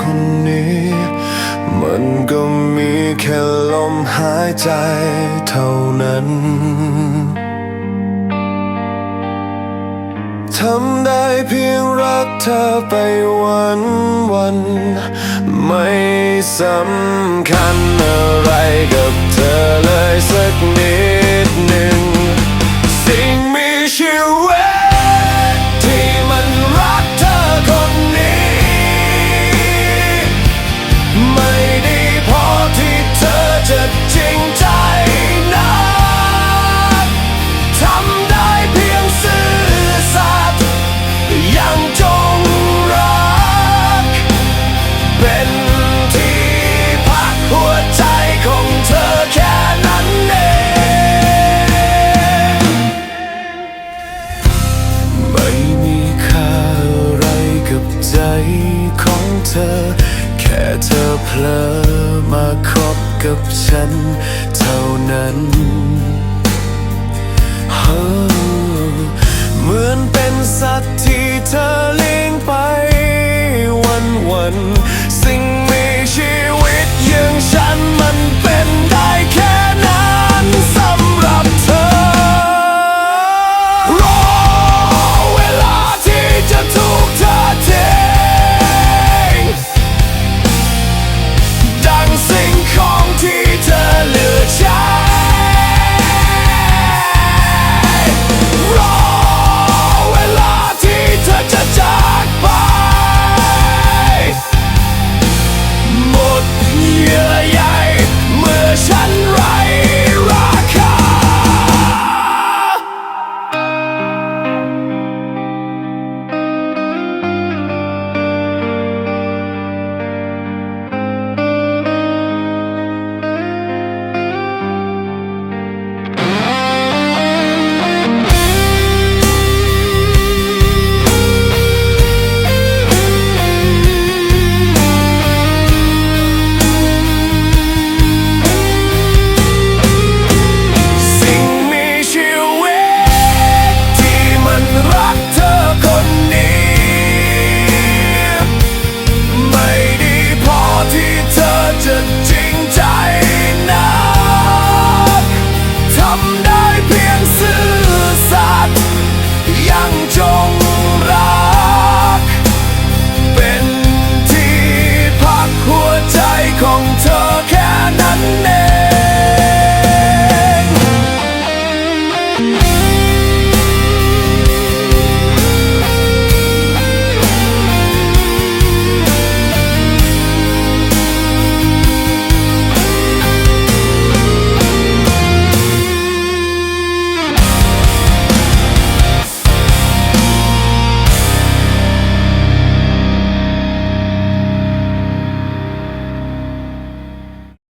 คนนี้ มันก็มีแค่ลมหายใจเท่านั้นทำได้เพียงรักเธอไปวันวัน ไม่สำคัญอะไรกับเธอเลยสักนิดหนึ่ง สิ่งมีชีวิต แค่เธอเพลอมาคบกับฉันเท่านั้น